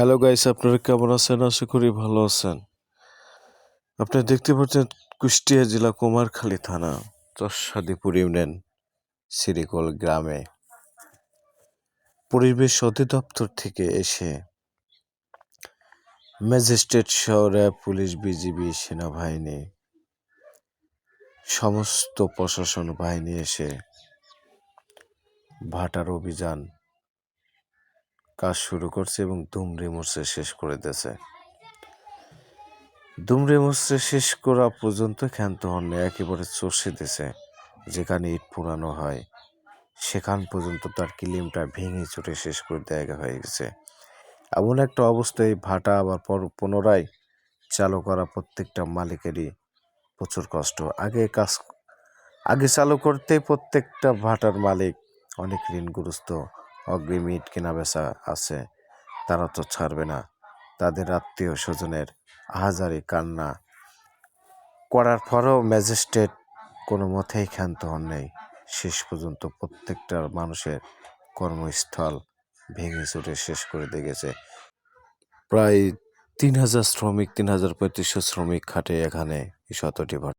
Hello guys আপনারা কেমন আছেন? আশা করি ভালো আছেন। আপনারা দেখতে পাচ্ছেন কুষ্টিয়া জেলা কুমারখালী থানা, চরসাদিপুর ইউনিয়ন, সিরিকল গ্রামে। পরিবেশ অধিদপ্তর থেকে এসে ম্যাজিস্ট্রেট শহরে পুলিশ, বিজিবি, সেনাবাহিনী, সমস্ত প্রশাসন বাহিনী এসে ভাটার অভিযান কাজ শুরু করছে এবং দুমড়ে মুচড়ে শেষ করে দিয়েছে। দুমড়ে মুচড়ে শেষ করা পর্যন্ত ক্ষান্ত হননি একেবারে চষে দিছে যেখানে ইট পোড়ানো হয়। সেখান পর্যন্ত তার কিলিমটা ভেঙে চুটে শেষ করে দেওয়া হয়ে গেছে। এমন একটা অবস্থায় ভাটা আবার পর পুনরায় চালু করা প্রত্যেকটা মালিকেরই প্রচুর কষ্ট। আগে কাজ আগে চালু করতে প্রত্যেকটা ভাটার মালিক অনেক ঋণগ্রস্ত। অগ্রিম ইট কেনা বেচা আছে, তারা তো ছাড়বে না। তাদের আত্মীয় স্বজনের আহাজারি কান্না করার পরেও ম্যাজিস্ট্রেট কোনো মতেই ক্ষান্ত হন নেই। শেষ পর্যন্ত প্রত্যেকটা মানুষের কর্মস্থল ভেঙে চুরে শেষ করে দিয়ে গেছে। প্রায় তিন হাজার শ্রমিক, তিন হাজার পঁয়ত্রিশশো শ্রমিক খাটে এখানে এই শতটি ভাটা